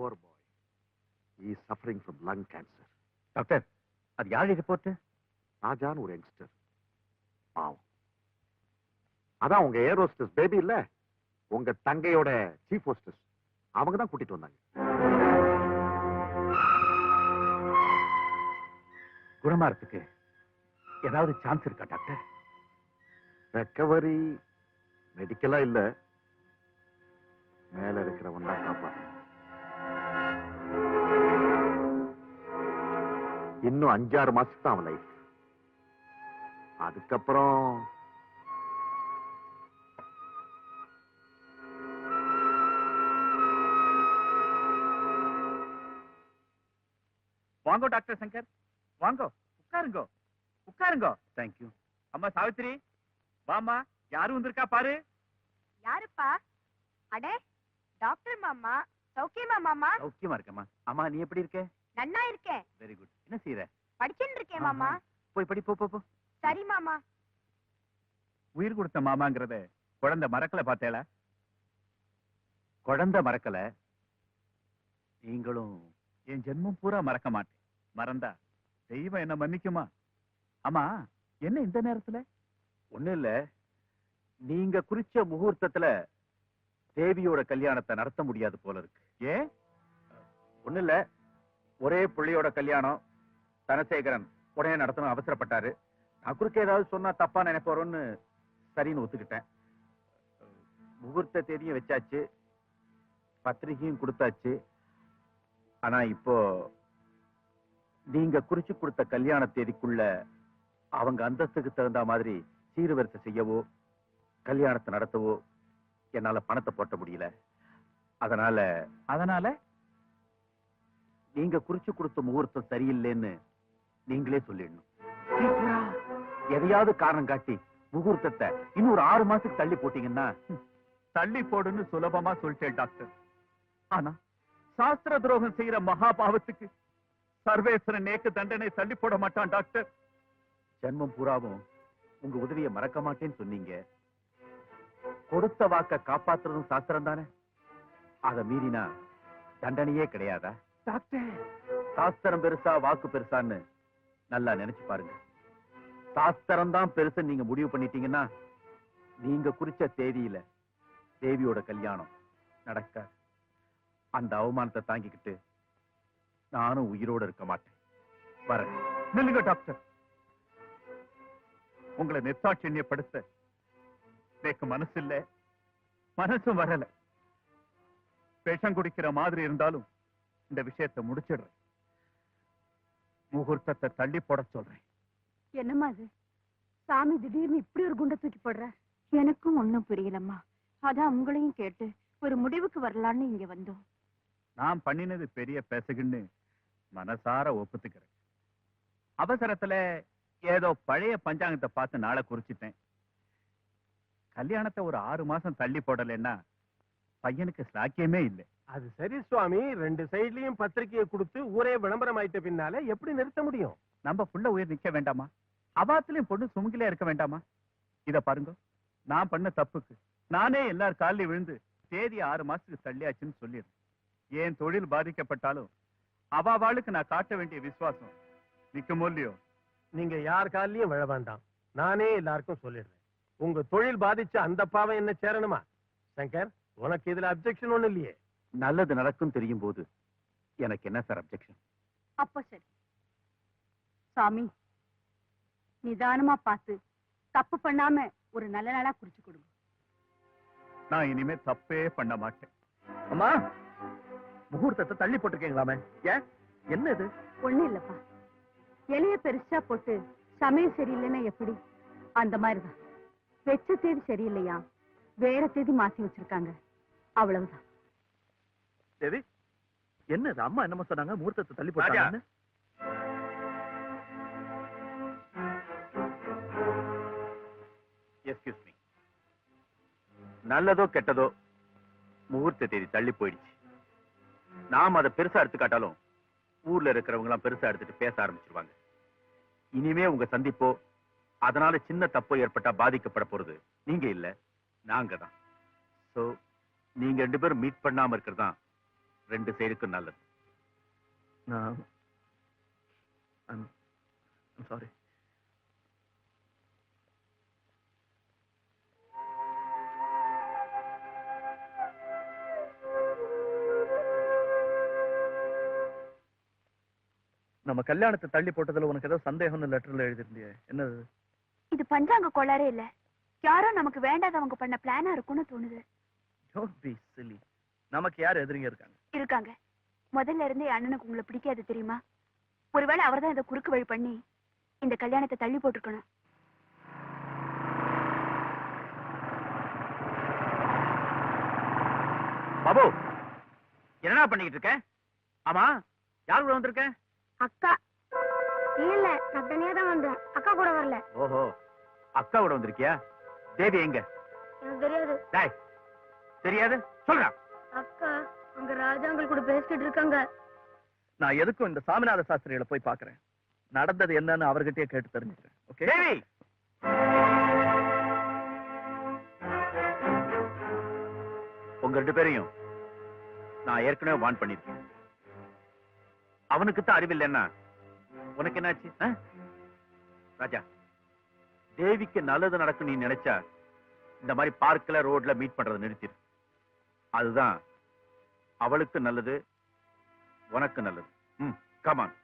poor boy. He is suffering from lung cancer. Doctor அது யாரு report ராஜான்னு ஒரு யங்ஸ்டர் பாவம். அதான் உங்க ஏர் ஹோஸ்டஸ் பேபி இல்ல? உங்க தங்கையோட சீஃப் ஹோஸ்டஸ் அவங்க தான் கூட்டிட்டு வந்தாங்க. குணமாறதுக்கு ஏதாவது சான்ஸ் இருக்கா டாக்டர் ரெக்கவரி மெடிக்கலா இல்ல? மேல இருக்கிறவன் தான் காப்பாத்தணும். இன்னும் அஞ்சாறு மாசத்துக்கு தான் அவன் லைஃப் அதுக்கப்புறம் வாங்கோ டாக்டர் சங்கர். வாங்கோ உட்காருங்கோ. உட்காருங்கோ. தேங்க்யூ அம்மா சாவித்திரி. வாமா யாரு வந்திருக்கா பாரு? யாருப்பா? அடே டாக்டர் மாமா சௌக்கியமா மாமா? சௌக்கியமா இருக்கம்மா. அம்மா நீ எப்படி இருக்க? நன்னா இருக்கேன் வெரி குட் என்ன செய்யற படிச்சுட்டு இருக்கேன் மாமா. போய் படி போ போ சரி மாமா. உயிர் கொடுத்த மாமாங்கிறத குழந்தை மறக்கல பார்த்தேளா குழந்தை மறக்கல? நீங்களும் என் ஜென்மம் பூரா மறக்க மாட்டேன். மறந்தா தெய்வம் என்ன மன்னிக்குமா? ஆமா என்ன இந்த நேரத்துல? ஒண்ணும் இல்ல. நீங்க குறிச்ச முகூர்த்தத்துல தேவியோட கல்யாணத்தை நடத்த முடியாது போல இருக்கு. ஏன்? ஒண்ணும் இல்ல. ஒரே புள்ளியோட கல்யாணம் தனசேகரன் உடனே நடத்தணும் அவசரப்பட்டாரு. நான் குறுக்க ஏதாவது சொன்னா தப்பா நினைப்போறோன்னு சரின்னு ஒத்துக்கிட்டேன். முகூர்த்த தேதியும் வச்சாச்சு. பத்திரிகையும் கொடுத்தாச்சு. ஆனா இப்போ நீங்க குறிச்சு கொடுத்த கல்யாண தேதிக்குள்ள அவங்க அந்தஸ்துக்கு தகுந்த மாதிரி சீர்வரிசை செய்யவோ கல்யாணத்தை நடத்தவோ என்னால பணத்தை போட்ட முடியல. அதனால அதனால நீங்க குறிச்சு கொடுத்த முகூர்த்தம் சரியில்லைன்னு நீங்களே சொல்லிடணும். எதையாவது காரணம் காட்டி முகூர்த்தத்தை இன்னும் ஒரு ஆறு மாசத்துக்கு தள்ளி போட்டீங்கன்னா தள்ளி போடுன்னு சுலபமா சொல்லிட்டேன் டாக்டர். ஆனா? சாஸ்திர துரோகம் செய்யற மகா பாவத்துக்கு சர்வேஸ்வரன் நேக்கு தண்டனை தள்ளி போட மாட்டான் டாக்டர். ஜென்மம் பூராவும் உங்க உதவியை மறக்க மாட்டேன்னு சொன்னீங்க. கொடுத்த வாக்க காப்பாத்துறதும் சாஸ்திரம் தானே அதை மீறினா தண்டனையே கிடையாதா? டாக்டர். சாஸ்திரம் பெருசா வாக்கு பெருசான்னு நல்லா நினைச்சு பாருங்க. சாஸ்திரம் தான் பெருசு நீங்க முடிவு பண்ணிட்டீங்கன்னா நீங்க குறிச்ச தேதியில தேவியோட கல்யாணம் நடக்காது. அந்த அவமானத்தை தாங்கிக்கிட்டு நானும் உயிரோட இருக்க மாட்டேன். வரேன். நில்லுங்க டாக்டர். உங்களை நிர்தாட்சியப்படுத்த எனக்கு மனசு இல்ல மனசும் வரல. விஷம் குடிக்கிற மாதிரி இருந்தாலும் இந்த விஷயத்தை முடிச்சிடுறேன். முகூர்த்தத்தை தள்ளி போட சொல்றேன். என்னம்மா அது சாமி திடீர்னு இப்படி ஒரு குண்டை தூக்கி போடுற? எனக்கும் ஒண்ணும் புரியலம்மா. அதான் உங்களையும் கேட்டு ஒரு முடிவுக்கு வரலான்னு இங்க வந்தோம். நான் பண்ணினது பெரிய பேசுகின்னு மனசார ஒப்புத்துக்கிறேன். அவசரத்துல ஏதோ பழைய பஞ்சாங்கத்தை பார்த்து நாளை குறிச்சிட்டேன். கல்யாணத்தை ஒரு ஆறு மாசம் தள்ளி போடலைன்னா பையனுக்கு சாக்கியமே இல்லை. அது சரி சுவாமி. ரெண்டு சைடுலயும் பத்திரிக்கையை கொடுத்து ஊரே விளம்பரம் ஆயிட்ட பின்னால எப்படி நிறுத்த முடியும்? நம்ம புள்ள உயிர் நிக்க வேண்டாமா? அவாத்திலையும் பொண்ணு சுமுகிலே இருக்க வேண்டாமா? இத பாருங்க. நான் பண்ண தப்புக்கு நானே எல்லார் காலில் விழுந்து தேதி ஆறு மாசத்துக்கு தள்ளியாச்சுன்னு சொல்லிடுறேன். என் தொழில் பாதிக்கப்பட்டாலும் அவ வாளுக்கு நான் காட்ட வேண்டிய விசுவாசம் நிக்குமோ இல்லையோ? நீங்க யார் கால்லயும் விழ வேண்டாம். நானே எல்லாருக்கும் சொல்லிடுறேன். உங்க தொழில் பாதிச்ச அந்த பாவம் என்ன சேரணுமா? சங்கர் உனக்கு இதுல அப்செக்ஷன் ஒண்ணு இல்லையே. நல்லது நடக்கும் தெரியும் போது எனக்கு என்ன சார் அப்செக்ஷன் அப்ப சரி. சாமி நிதானமா பார்த்து தப்பு பண்ணாம ஒரு நல்ல நாளா குறிச்சு கொடுங்க. நான் இனிமே தப்பே பண்ண மாட்டேன். அம்மா முகூர்த்தத்தை தள்ளி போட்டிருக்கீங்களாமே? ஏன்? என்ன இது? ஒண்ணு இல்லப்பா. இலைய பெருசா போட்டு சமயம் சரியில்லைன்னா எப்படி? அந்த மாதிரிதான். வெச்ச தேதி சரியில்லையா? வேற தேதி மாத்தி வச்சிருக்காங்க. அவ்வளவுதான். தேவி என்னது அம்மா என்னமா சொன்னாங்க முகூர்த்தத்தை தள்ளி ராஜா. போட்டாங்கன்னு? எஸ்கியூஸ் மீ நல்லதோ கெட்டதோ முகூர்த்த தேதி தள்ளி போயிடுச்சு. நாம் அதை பெருசா எடுத்துக்காட்டாலும் ஊர்ல இருக்கிறவங்க எல்லாம் பெருசா எடுத்துட்டு பேச ஆரம்பிச்சிருவாங்க. இனிமே உங்க சந்திப்போ அதனால சின்ன தப்போ ஏற்பட்டா பாதிக்கப்பட போறது நீங்க இல்ல நாங்க தான். சோ நீங்க ரெண்டு பேரும் மீட் பண்ணாம இருக்கிறது ரெண்டு சைடுக்கும் நல்லது. நான் சாரி நம்ம கல்யாணத்தை தள்ளி போட்டதுல உனக்கு ஏதோ சந்தேகம்னு லெட்டர்ல எழுதிருந்தியே என்னது? இது பஞ்சாங்க கோளாறே இல்ல. யாரோ நமக்கு வேண்டாதவங்க பண்ண பிளானா இருக்கும்னு தோணுது. டோன்ட் பி சில்லி நமக்கு யார் எதிரிங்க இருக்காங்க? இருக்காங்க. முதல்ல இருந்தே என் அண்ணனுக்கு உங்களை பிடிக்காது தெரியுமா? ஒருவேளை அவர்தான் இதை குறுக்கு வழி பண்ணி இந்த கல்யாணத்தை தள்ளி போட்டிருக்கணும். பாபு என்னடா பண்ணிக்கிட்டு இருக்க? ஆமா யார் கூட வந்திருக்க? அக்கா. இல்ல நான் தனியா தான் வந்தேன். அக்கா கூட வரல. ஓஹோ அக்கா கூட வந்திருக்கியா? தேவி எங்க? எனக்கு தெரியாது. டேய் தெரியாது? சொல்றா. அக்கா. அங்க ராஜாங்கள் கூட பேசிட்டு இருக்காங்க. நான் எதுக்கும் இந்த சாமிநாத சாஸ்திரிகளை போய் பார்க்கறேன். நடந்தது என்னன்னு அவர்கிட்டயே கேட்டு தெரிஞ்சுக்கிறேன். ஓகே உங்க ரெண்டு பேரையும் நான் ஏற்கனவே வான் பண்ணிருக்கேன் அவனுக்கு தான் அறிவில்லைன்னா உனக்கு என்னாச்சு? ராஜா தேவிக்கு நல்லது நடக்கும் நீ நினைச்சா இந்த மாதிரி பார்க்ல ரோட்ல மீட் பண்றதை நிறுத்திடு அதுதான் அவளுக்கு நல்லது உனக்கு நல்லது. ம் கமான்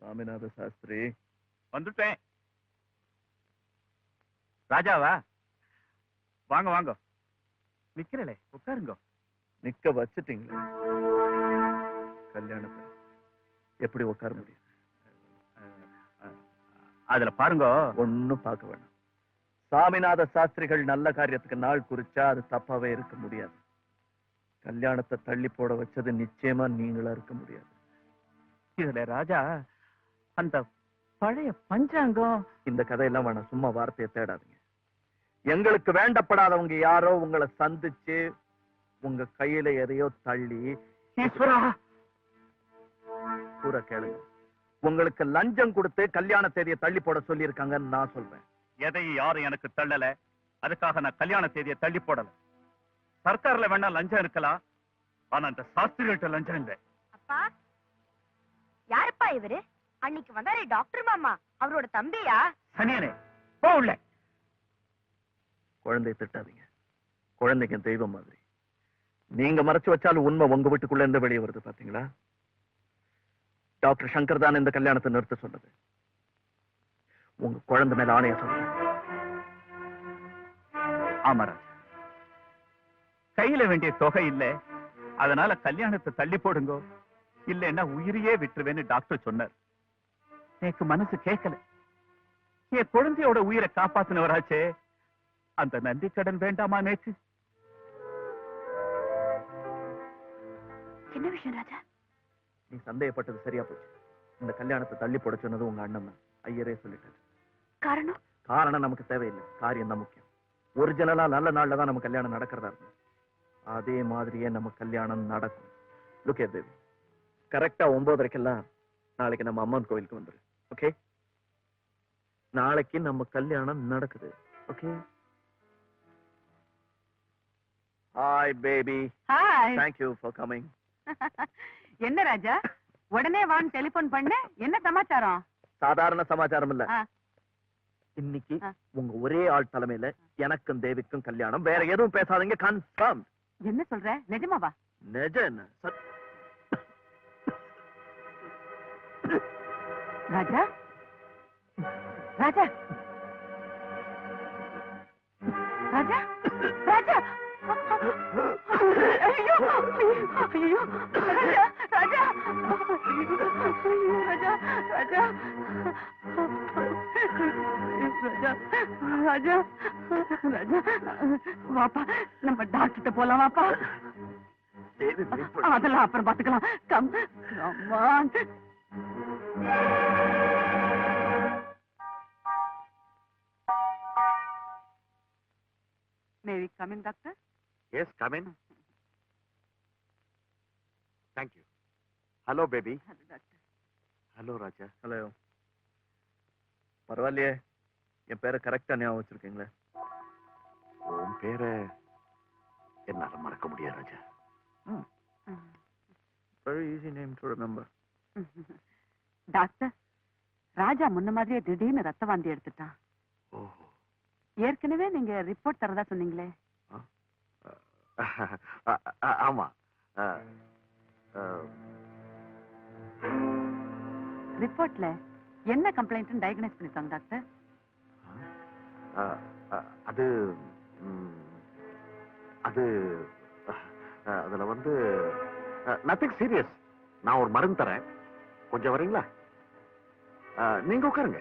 சாமிநாத சாஸ்திரி. வந்துட்டேன். ராஜாவா? வாங்க வாங்க. நிக்கிறலே உட்காருங்க. நிக்க வச்சுட்டீங்களே. கல்யாணத்தை எப்படி உட்கார முடியும்? அதுல பாருங்க. ஒண்ணும் பார்க்க வேண்டாம் சாமிநாத சாஸ்திரிகள் நல்ல காரியத்துக்கு நாள் குறிச்சா அது தப்பாவே இருக்க முடியாது. கல்யாணத்தை தள்ளி போட வச்சது நிச்சயமா நீங்களா இருக்க முடியாது. இதுல ராஜா அந்த பழைய பஞ்சாங்கம். இந்த கதையெல்லாம் வேணாம் சும்மா வார்த்தையை தேடாதீங்க. எங்களுக்கு வேண்டப்படாதவங்க யாரோ உங்களை சந்திச்சு உங்க கையில எதையோ தள்ளி ஈஸ்வரா! கூற கேளுங்க. உங்களுக்கு லஞ்சம் கொடுத்து கல்யாண தேதியை தள்ளி போட சொல்லி இருக்காங்கன்னு நான் சொல்றேன். எதையும் யாரும் எனக்கு தள்ளல. அதுக்காக நான் கல்யாண தேதியை தள்ளி போடல. சர்க்கார்ல வேணா லஞ்சம் இருக்கலாம் ஆனா அந்த சாஸ்திரிகிட்ட லஞ்சம் இல்லை. அப்பா யாருப்பா இவரு? அன்னைக்கு வந்தாரே டாக்டர் மாமா. அவரோட தம்பியா? சனியனே போ உள்ள. குழந்தையை திட்டாதீங்க. குழந்தைக்கு தெய்வம் மாதிரி. நீங்க மறைச்சு வச்சாலும் உண்மை உங்க வீட்டுக்குள்ள இருந்து வெளியே வருது பாத்தீங்களா? டாக்டர் சங்கர் தான் இந்த கல்யாணத்தை நிறுத்த சொன்னது. உங்க குழந்தை மேல ஆணைய சொல்றேன். ஆமா ராஜா. கையில வேண்டிய தொகை இல்ல. அதனால கல்யாணத்தை தள்ளி போடுங்க. இல்லைன்னா உயிரையே விட்டுருவேன்னு டாக்டர் சொன்னார். எனக்கு மனசு கேட்கல என் குழந்தையோட உயிரை காப்பாத்தினவராச்சே. அந்த நன்றி கடன் வேண்டாமா நேக்கு என்ன விஷயம் ராஜா? நீ சந்தேகப்பட்டது சரியா போச்சு. இந்த கல்யாணத்தை தள்ளி போட சொன்னது உங்க அண்ணன் ஐயரே சொல்லிட்டாரு. காரணம்? காரணம் நமக்கு தேவையில்லை. காரியம் தான் முக்கியம். ஒரிஜினலா நல்ல நாள்ல தான் நம்ம கல்யாணம் நடக்கிறதா இருக்கும் அதே மாதிரியே நம்ம கல்யாணம் நடக்கும். லுக்கே தேவி கரெக்டா ஒன்பதரைக்கெல்லாம் நாளைக்கு நம்ம அம்மன் கோவிலுக்கு வந்துரு. ஓகே நாளைக்கு நம்ம கல்யாணம் நடக்குது. Okay hi baby hi thank you for coming என்ன ராஜா? உடனே வான்னு டெலிபோன் பண்ண. என்ன சமாச்சாரம்? சாதாரண சமாச்சாரம் இல்ல. இன்னைக்கு. உங்க ஒரே ஆள் தலைமையில எனக்கும் தேவிக்கும் கல்யாணம். வேற எதுவும் பேசாதீங்க. கன்ஃபார்ம் என்ன சொல்ற? நிஜமாவா நிஜ என்ன? ராஜா? ராஜா? ராஜா? ராஜா? ஐயோ! ஐயோ! ராஜா! ராஜா! ஐயோ, ராஜா! ராஜா! ராஜா ராஜா ராஜா. வாப்பா நம்ம டாக்டர்கிட்ட போலாம் வாப்பா. அதெல்லாம் அப்புறம் பாத்துக்கலாம் come come on may we coming doctor yes come in thank you hello baby doctor hello Raja hello பரவாயில்லையே. என் பேரை கரெக்டா ஞாபகம் வச்சிருக்கீங்களே? உன் பேரை என்னால மறக்க முடியாது Raja. Very easy name to remember doctor Raja முன்ன மாதிரியே திடீர்னு ரத்த வாந்தி எடுத்துட்டான். ஓஹோ. ஏற்கனவே நீங்க ரிப்போர்ட் தரதா சொன்னீங்களே. ஆமா. ரிப்போர்ட்ல என்ன கம்ப்ளைண்ட் டயக்னைஸ் பண்ணிருக்காங்க டாக்டர்? அது அது அதில் அதுல வந்து நத்திங் சீரியஸ் நான் ஒரு மருந்து தரேன். கொஞ்சம் வரீங்களா? நீங்கள் நீங்க உட்காருங்க.